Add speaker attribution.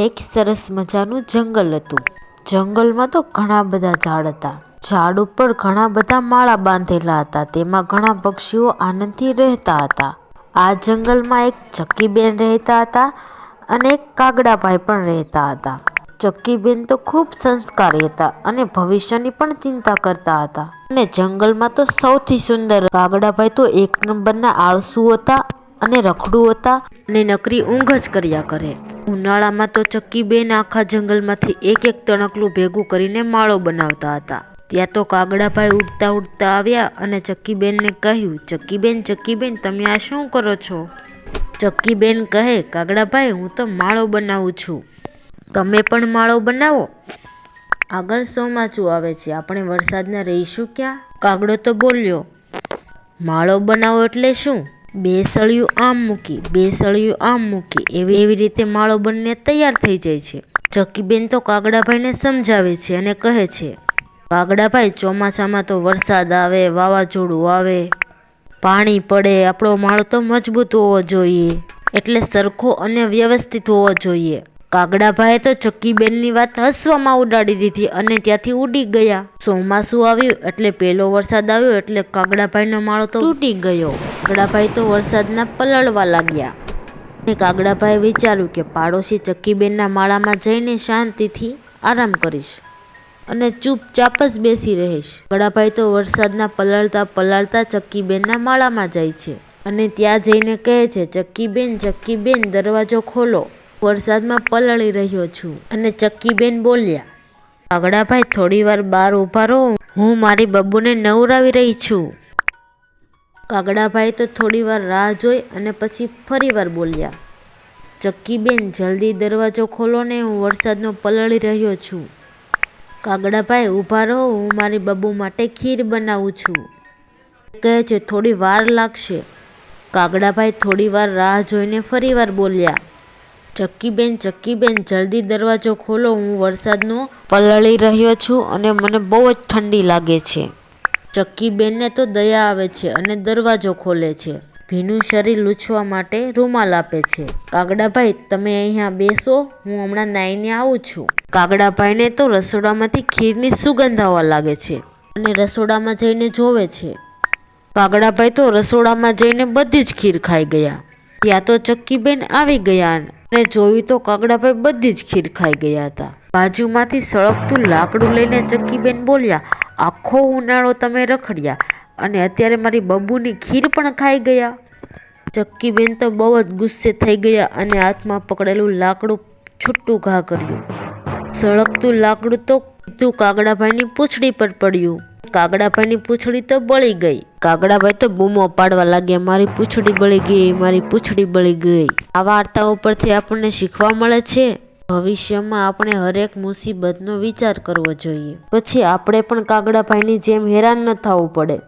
Speaker 1: એક સરસ મજાનું જંગલ હતું. જંગલમાં તો ઘણા બધા ઝાડ હતા. ઝાડ ઉપર ઘણા બધા માળા બાંધેલા હતા. તેમાં ઘણા પક્ષીઓ આનંદથી રહેતા હતા. આ જંગલમાં એક ચક્કીબેન રહેતા હતા અને એક કાગડાભાઈ પણ રહેતા હતા. ચક્કીબેન તો ખૂબ સંસ્કારી હતા અને ભવિષ્યની પણ ચિંતા કરતા હતા. અને જંગલમાં તો સૌથી સુંદર કાગડાભાઈ તો એક નંબરના આળસુ હતા અને રખડું હતા અને નકરી ઊંઘ જ કર્યા કરે. ઉનાળામાં તો ચક્કીબેન આખા જંગલમાંથી એક એક તણકલું ભેગું કરીને માળો બનાવતા હતા. ત્યાં તો કાગડાભાઈ ઉડતા ઉડતા આવ્યા અને ચક્કીબેનને કહ્યું, ચક્કીબેન ચક્કીબેન, તમે આ શું કરો છો? ચક્કીબેન કહે, કાગડાભાઈ, હું તો માળો બનાવું છું. તમે પણ માળો બનાવો? આગળ સોમાચું આવે છે, આપણે વરસાદના રહીશું ક્યાં? કાગડો તો બોલ્યો. માળો બનાવો એટલે શું? બે સળિયું આમ મૂકી બે સળિયું આમ મૂકી, એવી એવી રીતે માળો બંને તૈયાર થઈ જાય છે. ચક્કીબેન તો કાગડાભાઈને સમજાવે છે અને કહે છે, કાગડાભાઈ, ચોમાસામાં તો વરસાદ આવે, વાવાઝોડું આવે, પાણી પડે, આપણો માળો તો મજબૂત હોવો જોઈએ, એટલે સરખો અને વ્યવસ્થિત હોવો જોઈએ. કાગડાભાઈએ તો ચક્કીબેનની વાત હસવામાં ઉડાડી દીધી અને ત્યાંથી ઉડી ગયા. ચોમાસું આવ્યું એટલે પહેલો વરસાદ આવ્યો એટલે કાગડાભાઈનો માળો તો તૂટી ગયો. કાગડાભાઈ તો વરસાદના પલળવા લાગ્યા. અને કાગડાભાઈએ વિચાર્યું કે પાડોશી ચક્કીબેનના માળામાં જઈને શાંતિથી આરામ કરીશ અને ચૂપચાપ જ બેસી રહીશ. કાગડાભાઈ તો વરસાદના પલળતા પલળતા ચક્કીબેનના માળામાં જાય છે અને ત્યાં જઈને કહે છે, ચક્કીબેન ચક્કીબેન, દરવાજો ખોલો. વરસાદમાં પલળી રહ્યો છું અને ચક્કીબેન બોલ્યા કાગડાભાઈ થોડી વાર બહાર ઊભા રહો. હું મારી બબ્બુને નવરાવી રહી છું. કાગડાભાઈ તો થોડી વાર રાહ જોઈ અને પછી ફરી વાર બોલ્યા, ચક્કીબેન, જલ્દી દરવાજો ખોલો ને, હું વરસાદનો પલળી રહ્યો છું. કાગડાભાઈ ઊભા રહો, હું મારી બબ્બુ માટે ખીર બનાવું છું. કહે છે, થોડી વાર લાગશે. કાગડાભાઈ થોડી વાર રાહ જોઈને ફરી વાર બોલ્યા ચક્કીબેન ચક્કીબેન, જલ્દી દરવાજો ખોલો, હું વરસાદનો પલળી રહ્યો છું અને મને બહુ જ ઠંડી લાગે છે. ચક્કીબેનને તો દયા આવે છે અને દરવાજો ખોલે છે. ભીનું શરીર લૂછવા માટે રૂમાલ આપે છે. કાગડાભાઈ, તમે અહીંયા બેસો, હું હમણાં નાઈને આવું છું. કાગડાભાઈને તો રસોડામાંથી ખીરની સુગંધ આવવા લાગે છે અને રસોડામાં જઈને જોવે છે. કાગડાભાઈ તો રસોડામાં જઈને બધી જ ખીર ખાઈ ગયા. ત્યાં તો ચક્કીબેન આવી ગયા અને જોયું તો કાગડાભાઈ બધી જ ખીર ખાઈ ગયા હતા. બાજુમાંથી સળગતું લાકડું લઈને ચક્કીબેન બોલ્યા, આખો ઉનાળો તમે રખડ્યા અને અત્યારે મારી બબ્બુની ખીર પણ ખાઈ ગયા. ચક્કીબેન તો બહુ જ ગુસ્સે થઈ ગયા અને હાથમાં પકડેલું લાકડું છૂટું ઘા કર્યું. સળગતું લાકડું તો સીધું કાગડાભાઈની પૂંછડી પર પડ્યું. કાગડાભાઈની પૂંછડી તો બળી ગઈ. કાગડાભાઈ તો બૂમો પાડવા લાગ્યા, મારી પૂંછડી બળી ગઈ, મારી પૂંછડી બળી ગઈ. આ વાર્તાઓ પરથી આપણને શીખવા મળે છે. ભવિષ્યમાં આપણે હરેક મુસીબતનો વિચાર કરવો જોઈએ. પછી આપણે પણ કાગડાભાઈની જેમ હેરાન ન થવું પડે.